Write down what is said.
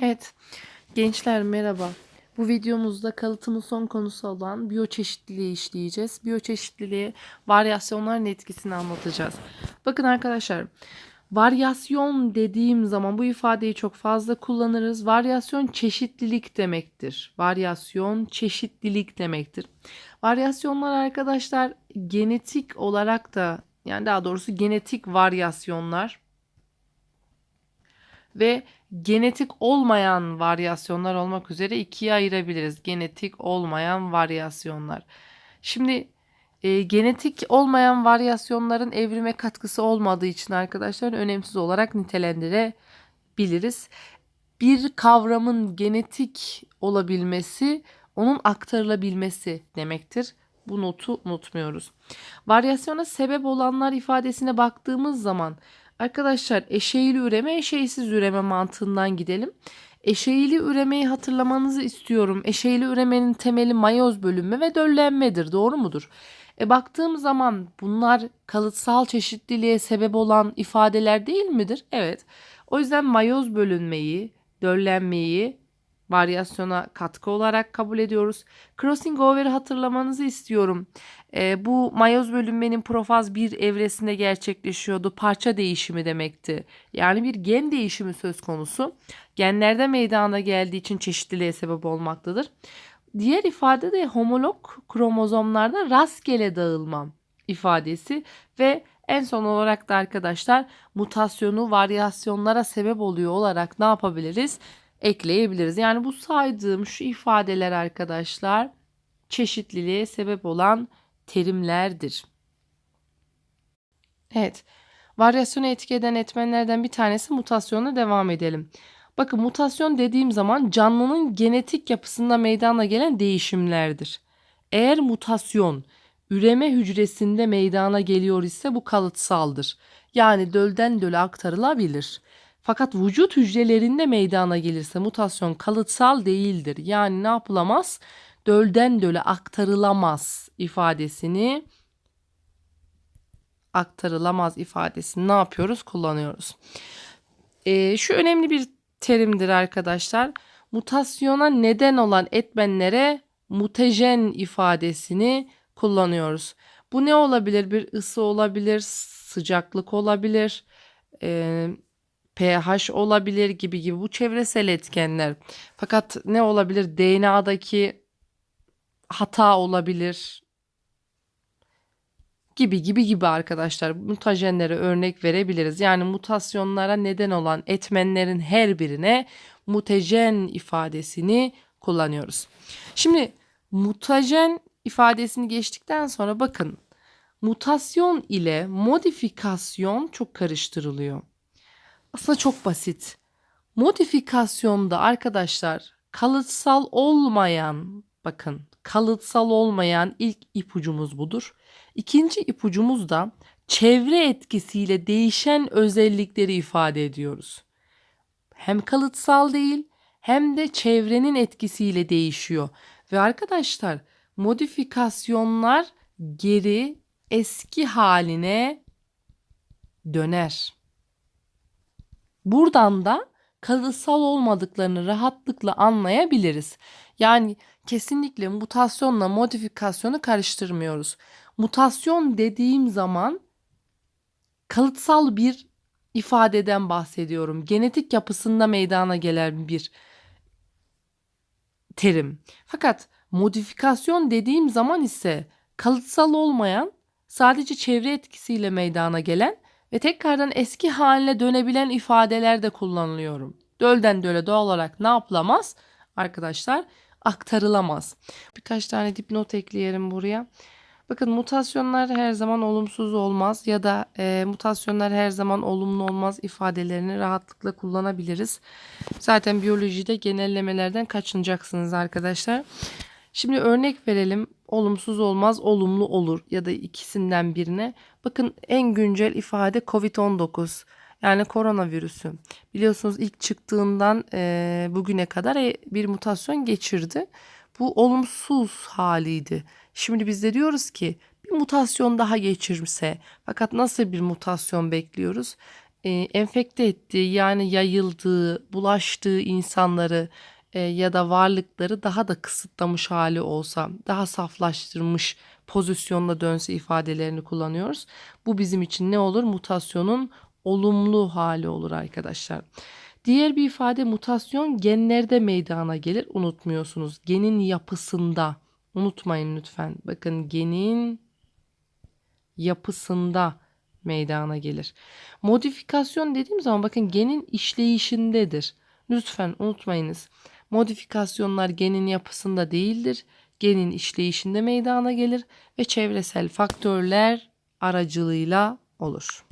Evet, gençler merhaba. Bu videomuzda kalıtımın son konusu olan biyoçeşitliliği işleyeceğiz. Biyoçeşitliliğe varyasyonların etkisini anlatacağız. Bakın arkadaşlar, varyasyon dediğim zaman bu ifadeyi çok fazla kullanırız. Varyasyon çeşitlilik demektir. Varyasyon çeşitlilik demektir. Varyasyonlar arkadaşlar genetik olarak da yani daha doğrusu genetik varyasyonlar ve genetik olmayan varyasyonlar olmak üzere ikiye ayırabiliriz. Genetik olmayan varyasyonlar. Şimdi e, genetik olmayan varyasyonların evrime katkısı olmadığı için arkadaşlar önemsiz olarak nitelendirebiliriz. Bir kavramın genetik olabilmesi onun aktarılabilmesi demektir. Bu notu unutmuyoruz. Varyasyona sebep olanlar ifadesine baktığımız zaman Arkadaşlar eşeğili üreme, eşeğsiz üreme mantığından gidelim. Eşeğili üremeyi hatırlamanızı istiyorum. Eşeğili üremenin temeli mayoz bölünme ve döllenmedir. Doğru mudur? E baktığım zaman bunlar kalıtsal çeşitliliğe sebep olan ifadeler değil midir? Evet. O yüzden mayoz bölünmeyi, döllenmeyi varyasyona katkı olarak kabul ediyoruz. Crossing over'ı hatırlamanızı istiyorum. E, bu mayoz bölünmenin profaz bir evresinde gerçekleşiyordu. Parça değişimi demekti. Yani bir gen değişimi söz konusu. Genlerde meydana geldiği için çeşitliliğe sebep olmaktadır. Diğer ifade de homolog kromozomlarda rastgele dağılma ifadesi ve en son olarak da arkadaşlar mutasyonu varyasyonlara sebep oluyor olarak ne yapabiliriz? Ekleyebiliriz. Yani bu saydığım şu ifadeler arkadaşlar çeşitliliğe sebep olan terimlerdir. Evet. Varyasyonu etki eden etmenlerden bir tanesi mutasyonla devam edelim. Bakın mutasyon dediğim zaman canlının genetik yapısında meydana gelen değişimlerdir. Eğer mutasyon üreme hücresinde meydana geliyor ise bu kalıtsaldır. Yani dölden döle aktarılabilir. Fakat vücut hücrelerinde meydana gelirse mutasyon kalıtsal değildir. Yani ne yapılamaz? Dölden döle aktarılamaz ifadesini aktarılamaz ifadesini ne yapıyoruz? Kullanıyoruz. Ee, şu önemli bir terimdir arkadaşlar. Mutasyona neden olan etmenlere mutajen ifadesini kullanıyoruz. Bu ne olabilir? Bir ısı olabilir, sıcaklık olabilir, e, pH olabilir gibi gibi bu çevresel etkenler. Fakat ne olabilir? DNA'daki hata olabilir gibi gibi gibi arkadaşlar mutajenlere örnek verebiliriz. Yani mutasyonlara neden olan etmenlerin her birine mutajen ifadesini kullanıyoruz. Şimdi mutajen ifadesini geçtikten sonra bakın mutasyon ile modifikasyon çok karıştırılıyor. Aslında çok basit. Modifikasyonda arkadaşlar kalıtsal olmayan bakın kalıtsal olmayan ilk ipucumuz budur. İkinci ipucumuz da çevre etkisiyle değişen özellikleri ifade ediyoruz. Hem kalıtsal değil hem de çevrenin etkisiyle değişiyor. Ve arkadaşlar modifikasyonlar geri eski haline döner. Buradan da kalıtsal olmadıklarını rahatlıkla anlayabiliriz. Yani kesinlikle mutasyonla modifikasyonu karıştırmıyoruz. Mutasyon dediğim zaman kalıtsal bir ifadeden bahsediyorum. Genetik yapısında meydana gelen bir terim. Fakat modifikasyon dediğim zaman ise kalıtsal olmayan, sadece çevre etkisiyle meydana gelen ve tekrardan eski haline dönebilen ifadeler de kullanılıyorum. Dölden döle doğal olarak ne yapılamaz? Arkadaşlar aktarılamaz. Birkaç tane dipnot ekleyelim buraya. Bakın mutasyonlar her zaman olumsuz olmaz ya da e, mutasyonlar her zaman olumlu olmaz ifadelerini rahatlıkla kullanabiliriz. Zaten biyolojide genellemelerden kaçınacaksınız arkadaşlar. Şimdi örnek verelim. Olumsuz olmaz, olumlu olur ya da ikisinden birine. Bakın en güncel ifade COVID-19 yani koronavirüsü. Biliyorsunuz ilk çıktığından e, bugüne kadar e, bir mutasyon geçirdi. Bu olumsuz haliydi. Şimdi biz de diyoruz ki bir mutasyon daha geçirse fakat nasıl bir mutasyon bekliyoruz? e, enfekte ettiği yani yayıldığı, bulaştığı insanları ya da varlıkları daha da kısıtlamış hali olsa, daha saflaştırmış pozisyonla dönse ifadelerini kullanıyoruz. Bu bizim için ne olur? Mutasyonun olumlu hali olur arkadaşlar. Diğer bir ifade mutasyon genlerde meydana gelir. Unutmuyorsunuz. Genin yapısında. Unutmayın lütfen. Bakın genin yapısında meydana gelir. Modifikasyon dediğim zaman bakın genin işleyişindedir. Lütfen unutmayınız. Modifikasyonlar genin yapısında değildir. Genin işleyişinde meydana gelir ve çevresel faktörler aracılığıyla olur.